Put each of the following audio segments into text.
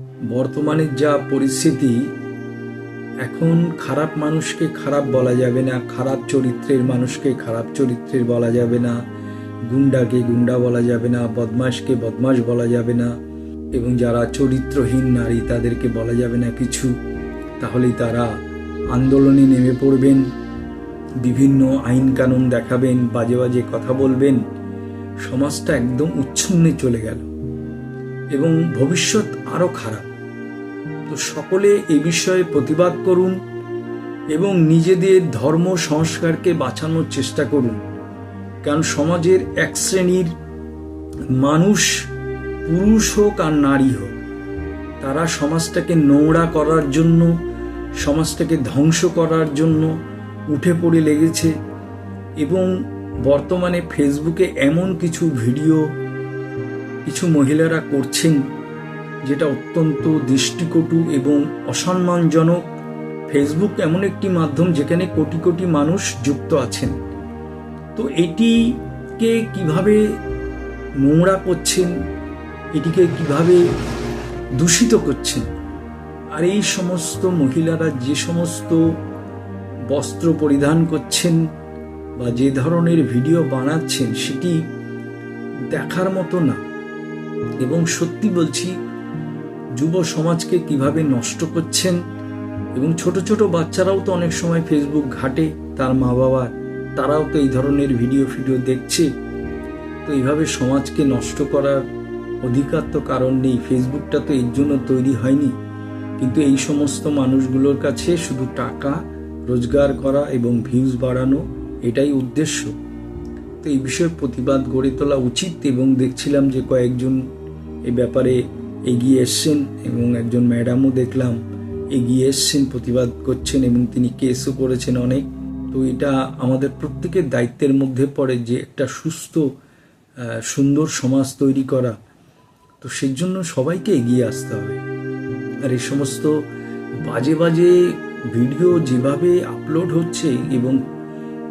বর্তমানের যা পরিস্থিতি, এখন খারাপ মানুষকে খারাপ বলা যাবে না, খারাপ চরিত্রের মানুষকে খারাপ চরিত্রের বলা যাবে না, গুন্ডাকে গুন্ডা বলা যাবে না, বদমাশকে বদমাশ বলা যাবে না, এবং যারা চরিত্রহীন নারী তাদেরকে বলা যাবে না কিছু, তাহলেই তারা আন্দোলনে নেমে পড়বেন, বিভিন্ন আইন কানুন দেখাবেন, বাজে বাজে কথা বলবেন, সমাজটা একদম উচ্ছন্নে চলে গেল। এবং ভবিষ্যৎ আরও খারাপ। তো সকলে এ বিষয়ে প্রতিবাদ করুন এবং নিজেদের ধর্ম সংস্কারকে বাঁচানোর চেষ্টা করুন। কারণ সমাজের এক শ্রেণির মানুষ পুরুষ হোক আর নারী হোক, তারা সমাজটাকে নোংরা করার জন্য, সমাজটাকে ধ্বংস করার জন্য উঠে পড়ে লেগেছে এবং বর্তমানে ফেসবুকে এমন কিছু ভিডিও কিছু মহিলারা করছেন যেটা অত্যন্ত দৃষ্টিকটু এবং অসম্মানজনক। ফেসবুক এমন একটি মাধ্যম যেখানে কোটি কোটি মানুষ যুক্ত আছেন। তো এটিকে কীভাবে নোংরা করছেন? এটিকে কীভাবে দূষিত করছেন? আর এই সমস্ত মহিলারা যে সমস্ত বস্ত্র পরিধান করছেন বা যে ধরনের ভিডিও বানাচ্ছেন, সেটি দেখার মতো না। এবং সত্যি বলছি, যুব সমাজকে কীভাবে নষ্ট করছেন এবং ছোট ছোট বাচ্চারাও তো অনেক সময় ফেসবুক ঘাটে, তার মা বাবা তারাও তো এই ধরনের ভিডিও ফিডিও দেখছে। তো এইভাবে সমাজকে নষ্ট করার অধিকার তো কারণ নেই ফেসবুকটা তো এর জন্য তৈরি হয়নি। কিন্তু এই সমস্ত মানুষগুলোর কাছে শুধু টাকা, রোজগার করা এবং ভিউজ বাড়ানো, এটাই উদ্দেশ্য। তো এই বিষয়ে প্রতিবাদ গড়ে তোলা উচিত এবং দেখছিলাম যে কয়েকজন এই ব্যাপারে এগিয়ে এসছেন এবং একজন ম্যাডামও দেখলাম এগিয়ে এসছেন, প্রতিবাদ করছেন এবং তিনি কেসও করেছেন অনেক। তো এটা আমাদের প্রত্যেকের দায়িত্বের মধ্যে পড়ে যে একটা সুস্থ সুন্দর সমাজ তৈরি করা। তো সেই জন্য সবাইকে এগিয়ে আসতে হবে। আর এই সমস্ত বাজে বাজে ভিডিও যেভাবে আপলোড হচ্ছে এবং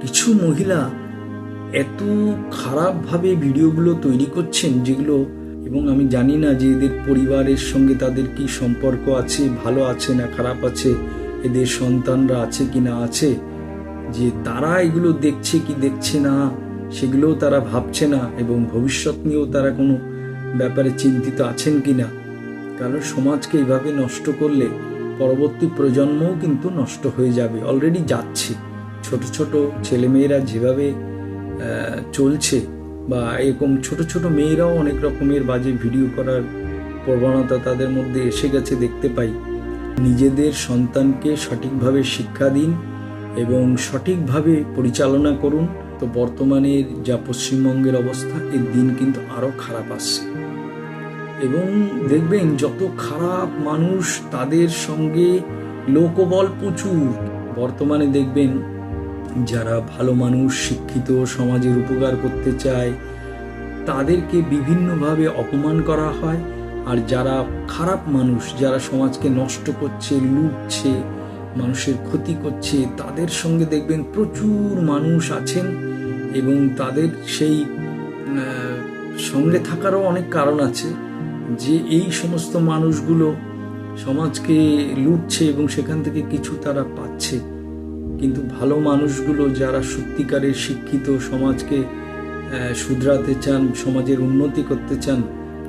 কিছু মহিলা এত খারাপভাবে ভিডিওগুলো তৈরি করছেন যেগুলো, এবং আমি জানি না যে এদের পরিবারের সঙ্গে তাদের কি সম্পর্ক আছে, ভালো আছে না খারাপ আছে, এদের সন্তানরা আছে কি না আছে, যে তারা এগুলো দেখছে কি দেখছে না, সেগুলোও তারা ভাবছে না, এবং ভবিষ্যৎ নিয়েও তারা কোনো ব্যাপারে চিন্তিত আছেন কি না। কারণ সমাজকে এইভাবে নষ্ট করলে পরবর্তী প্রজন্মও কিন্তু নষ্ট হয়ে যাবে, অলরেডি যাচ্ছে। ছোট ছোট ছেলেমেয়েরা যেভাবে চলছে বা এরকম ছোট ছোট মেয়েরাও অনেক রকমের বাজে ভিডিও করার প্রবণতা তাদের মধ্যে এসে গেছে দেখতে পাই। নিজেদের সন্তানকে সঠিকভাবে শিক্ষা দিন এবং সঠিকভাবে পরিচালনা করুন। তো বর্তমানের যা পশ্চিমবঙ্গের অবস্থা, এর দিন কিন্তু আরও খারাপ আসছে। এবং দেখবেন যত খারাপ মানুষ তাদের সঙ্গে লোকবল প্রচুর। বর্তমানে দেখবেন যারা ভালো মানুষ, শিক্ষিত, সমাজের উপকার করতে চায়, তাদেরকে বিভিন্নভাবে অপমান করা হয়। আর যারা খারাপ মানুষ, যারা সমাজকে নষ্ট করছে, লুটছে, মানুষের ক্ষতি করছে, তাদের সঙ্গে দেখবেন প্রচুর মানুষ আছেন এবং তাদের সেই সঙ্গে থাকারও অনেক কারণ আছে যে এই সমস্ত মানুষগুলো সমাজকে লুটছে এবং সেখান থেকে কিছু তারা পাচ্ছে। কিন্তু ভালো মানুষগুলো যারা সত্যিকারের শিক্ষিত সমাজকে শুধরাতে চান, সমাজের উন্নতি করতে চান,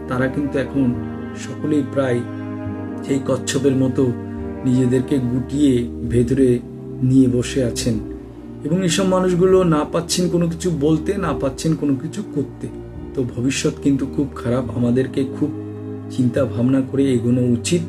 তারা কিন্তু এখন সকলেই প্রায় সেই কচ্ছপের মতো নিজেদেরকে গুটিয়ে ভেতরে নিয়ে বসে আছেন। এবং এসব মানুষগুলো না পাচ্ছেন কোনো কিছু বলতে, না পাচ্ছেন কোনো কিছু করতে। তো ভবিষ্যৎ কিন্তু খুব খারাপ। আমাদেরকে খুব চিন্তা ভাবনা করে এগোনো উচিত।